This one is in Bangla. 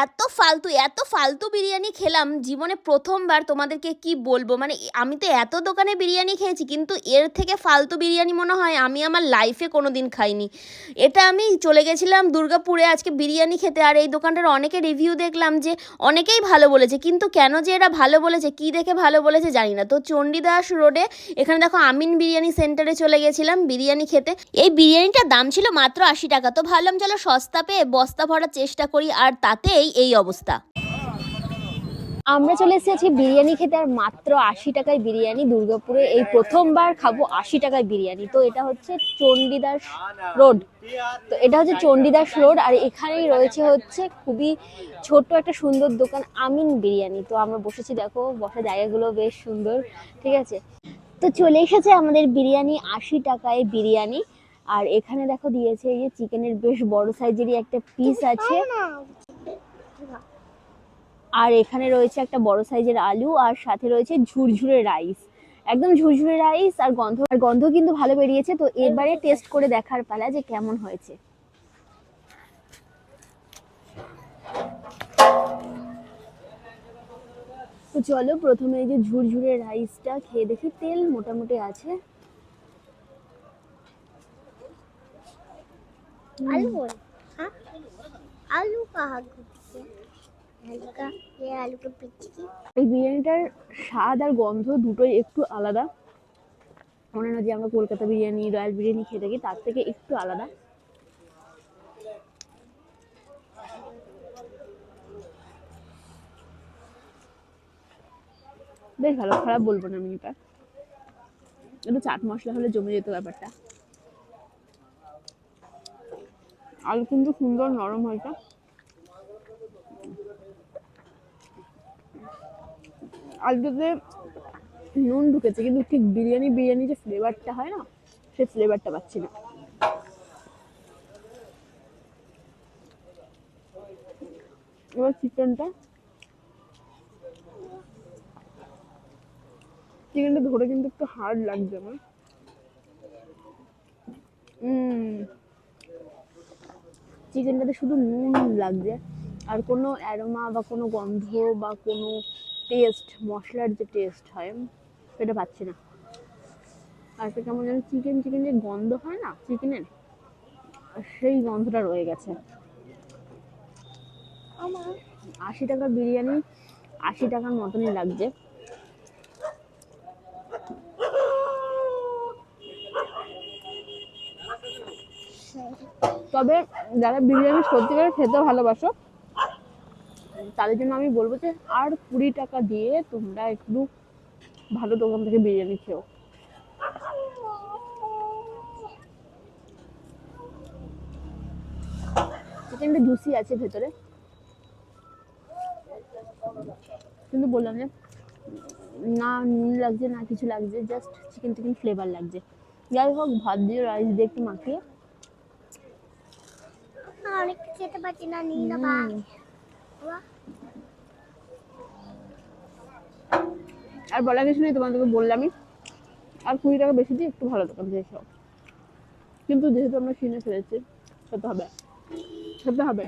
এত ফালতু এত ফালতু বিরিয়ানি খেলাম, জীবনে প্রথমবার তোমাদেরকে কি বলব? মানে আমি তো এত দোকানে বিরিয়ানি খেয়েছি, কিন্তু এর থেকে ফালতু বিরিয়ানি মনে হয় আমি আমার লাইফে কোনো দিন খাইনি। এটা আমি চলে গেছিলাম দুর্গাপুরে আজকে বিরিয়ানি খেতে, আর এই দোকানটার অনেকে রিভিউ দেখলাম যে অনেকেই ভালো বলেছে, কিন্তু কেন যে এরা ভালো বলেছে, কি দেখে ভালো বলেছে জানি না। তো চণ্ডীদাস রোডে এখানে দেখো আমিন বিরিয়ানি সেন্টারে চলে গেছিলাম বিরিয়ানি খেতে। এই বিরিয়ানিটার দাম ছিল মাত্র আশি টাকা, তো ভাবলাম চলো সস্তা পেয়ে বস্তা ভরার চেষ্টা করি, আর তাতেই এই অবস্থা। আমরা চলে এসেছি বিরিয়ানি খেতে, আর মাত্র আশি টাকায় বিরিয়ানি। দুর্গাপুরে এই প্রথমবার খাব আশি টাকায় বিরিয়ানি। তো এটা হচ্ছে চণ্ডীদাস রোড। তো এটা হচ্ছে চণ্ডীদাস রোড, আর এখানেই রয়েছে হচ্ছে খুবই ছোট্ট একটা সুন্দর দোকান, আমিন বিরিয়ানি। তো আমরা বসেছি, দেখো, বসার জায়গাগুলো বেশ সুন্দর, ঠিক আছে? তো চলে এসেছে আমাদের বিরিয়ানি আশি টাকায় বিরিয়ানি। আর এখানে দেখো দিয়েছে এই যে, চিকেনের বেশ বড় সাইজেরই একটা পিস আছে। আর এখানে রয়েছে একটা বড় সাইজের আলু আর সাথে রয়েছে ঝুরঝুরে রাইস। একদম ঝুরঝুরে রাইস আর গন্ধ আর গন্ধ কিন্তু ভালো বেরিয়েছে, তো এবারে টেস্ট করে দেখার পালা যে কেমন হয়েছে। তো চলো প্রথমে এই যে ঝুরঝুরে রাইসটা খেয়ে দেখি, তেল মোটামুটি আছে। আলু আলু কাহা এই বিরিয়ানিটার স্বাদ আর গন্ধ দুটোই একটু আলাদা। মনে না যে আমরা কলকাতা বিরিয়ানি, রয়্যাল বিরিয়ানি খেয়ে থাকি, তার থেকে একটু আলাদা। বেশ ভালো, খারাপ বলব না আমি এটা। চাট মশলা হলে জমে যেত ব্যাপারটা। আলু কিন্তু সুন্দর নরম হয়েছে আলুতে নুন ঢুকেছে, কিন্তু ঠিক বিরিয়ানি বিরিয়ানি যে ফ্লেভারটা হয় না, সেই ফ্লেভারটা পাচ্ছি না। এবার চিকেনটা চিকেনটা ধরে কিন্তু একটু হার্ড লাগছে আমার। চিকেনটাতে শুধু নুন লাগছে, আর কোনো অ্যারোমা বা কোনো গন্ধ বা কোনো টেস্ট, মশলার যে টেস্ট হয়, সেটা পাচ্ছি না। আর একটা কেমন যেন চিকেন চিকেন যে গন্ধ হয় না চিকেনের সেই গন্ধটা রয়ে গেছে। আমার আশি টাকার বিরিয়ানি আশি টাকার মতনই লাগছে। তবে যারা বিরিয়ানি সত্যিকারে খেতে ভালোবাসো তাদের জন্য আমি বলব যে আর কুড়ি টাকা দিয়ে তোমরা একটু ভালো দোকান থেকে বিরিয়ানি খেও। চিকেনটা জুসি আছে ভেতরে। কিন্তু বললাম যে না নুন লাগছে না কিছু লাগছে জাস্ট চিকেন চিকেন ফ্লেভার লাগছে। যাই হোক ভাত দিয়ে রাইস দিয়ে একটু মাখিয়ে। অনেক খেতে পারছি না বা হুম। আর বলা কিছু নেই, তোমাদেরকে বললামই। আর কুড়ি টাকা বেশি দিয়ে একটু ভালো দোকান থেকে সব কিন্তু যেহেতু আমরা কিনে ফেলেছি খেতে হবে। খেতে হবে।